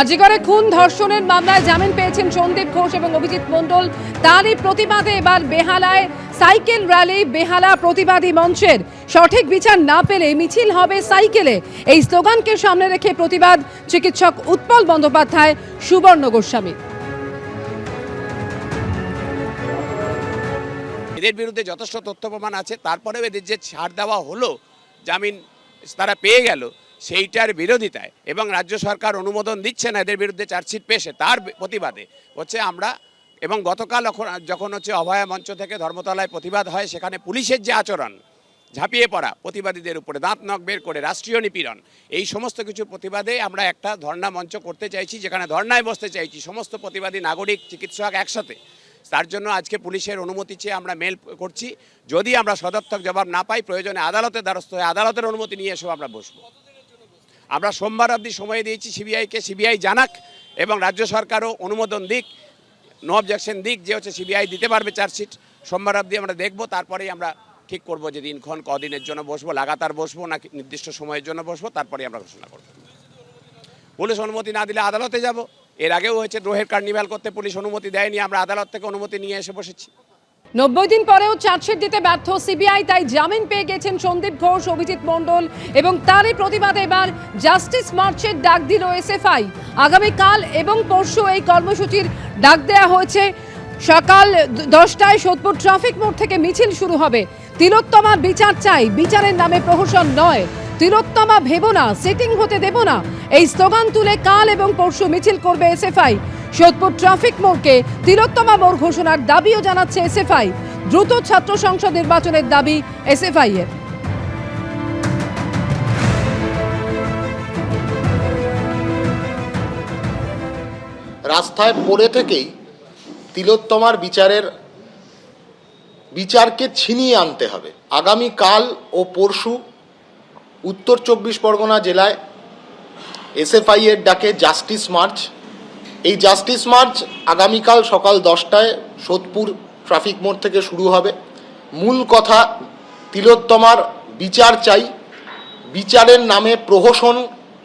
আজিগড়ে খুন ধর্ষণের মামলায় জামিন পেয়েছেন সন্দীপ ঘোষ এবং অভিজিৎ মণ্ডল। তারই প্রতিবাদে এবার বেহালায় সাইকেল র্যালি, বেহালা প্রতিবাদী মঞ্চের। সঠিক বিচার না পেলে মিছিল হবে সাইকেলে। এই স্লোগানকে সামনে রেখে প্রতিবাদ, চিকিৎসক উৎপল বন্দ্যোপাধ্যায়, সুবর্ণ গোস্বামী। এদের বিরুদ্ধে যথেষ্ট তথ্য প্রমাণ আছে, তারপরেও এদের যে ছাড় দেওয়া হলো, জামিন তারা পেয়ে গেল। সেইটার বিরোধিতায় এবং রাজ্য সরকার অনুমোদন দিচ্ছে না, এদের বিরুদ্ধে চার্জশিট পেশে তার প্রতিবাদে। হচ্ছে আমরা এবং গতকাল যখন- হচ্ছে অভয়া মঞ্চ থেকে ধর্মতলায় প্রতিবাদ হয়, সেখানে পুলিশের যে আচরণ, ঝাঁপিয়ে পড়া প্রতিবাদীদের উপরে দাঁত নখ বের করে রাষ্ট্রীয় নিপীড়ন, এই সমস্ত কিছু প্রতিবাদে আমরা একটা ধর্ণা মঞ্চ করতে চাইছি, যেখানে ধর্নায় বসতে চাইছি, সমস্ত প্রতিবাদী নাগরিক, চিকিৎসক একসাথে। তার জন্য আজকে পুলিশের অনুমতি চেয়ে আমরা মেল করছি। যদি আমরা সদর্থক জবাব না পাই, প্রয়োজনে আদালতের দ্বারস্থ হয়ে আদালতের অনুমতি নিয়ে এসেও আমরা বসবো। আমরা সোমবার অবধি সময় দিয়েছি সিবিআইকে সিবিআই জানাক এবং রাজ্য সরকারও অনুমোদন দিক নো অবজেকশন দিক যে হচ্ছে সিবিআই দিতে পারবে চার্জশিট। সোমবার অবধি আমরা দেখব, তারপরেই আমরা ঠিক করব যে দিনক্ষণ কদিনের জন্য বসবো, লাগাতার বসবো না নির্দিষ্ট সময়ের জন্য বসবো, তারপরেই আমরা ঘোষণা করব। পুলিশ অনুমতি না দিলে আদালতে যাব। এর আগেও হয়েছে, দ্রোহের কার্নিভাল করতে পুলিশ অনুমতি দেয়নি, আমরা আদালত থেকে অনুমতি নিয়ে এসে বসেছি। নব্বই দিন পরেও চার্জশিট দিতে ব্যর্থ সিবিআই, তাই জামিন পেয়ে গেছেন সন্দীপ ঘোষ, অভিজিৎ মণ্ডল এবং তারই প্রতিবাদে এবার জাস্টিস মার্চের ডাক দিল এসএফআই। আগামীকাল এবং পরশু এই কর্মসূচির ডাক দেওয়া হয়েছে। সকাল দশটায় সোদপুর ট্রাফিক মোড় থেকে মিছিল শুরু হবে। তিলোত্তমা বিচার চাই, বিচারের নামে প্রহসন নয়। তিলোত্তমা ভেবো না সেটিং হতে দেব না। এই স্লোগান তুলে কাল এবং পরশু মিছিল করবে এসএফআই। সোদপুর ট্রাফিক মোড়কে তিলোত্তমা মোড় ঘোষণার দাবিও জানাচ্ছে এসএফআই। দ্রুত ছাত্র সংসদ নির্বাচনের দাবি এসএফআই এর। রাস্তায় পড়ে থেকেই তিলোত্তমার বিচারের, বিচারকে ছিনিয়ে আনতে হবে। আগামী কাল ও পরশু উত্তর চব্বিশ পরগনা জেলায় এসএফআই এর ডাকে জাস্টিস মার্চ এই জাস্টিস মার্চ আগামীকাল সকাল দশটায় সোদপুর ট্রাফিক মোড় থেকে শুরু হবে। মূল কথা, তিলোত্তমার বিচার চাই। বিচারের নামে প্রহসন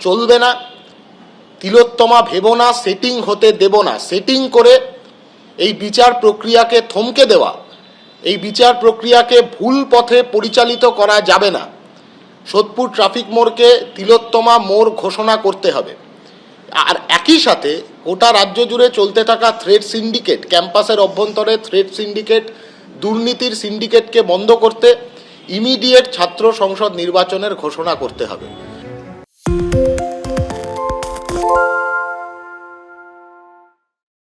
চলবে না। তিলোত্তমা ভেব না সেটিং হতে দেব না। সেটিং করে এই বিচার প্রক্রিয়াকে থমকে দেওয়া। এই বিচার প্রক্রিয়াকে ভুল পথে পরিচালিত করা যাবে না। সোদপুর ট্রাফিক মোড়কে তিলোত্তমা মোড় ঘোষণা করতে হবে। আর একই সাথে গোটা রাজ্য জুড়ে চলতে থাকা থ্রেড সিন্ডিকেট ক্যাম্পাসের অভ্যন্তরে থ্রেড সিন্ডিকেট দুর্নীতির সিন্ডিকেটকে বন্ধ করতে ইমিডিয়েট ছাত্র সংসদ নির্বাচনের ঘোষণা করতে হবে।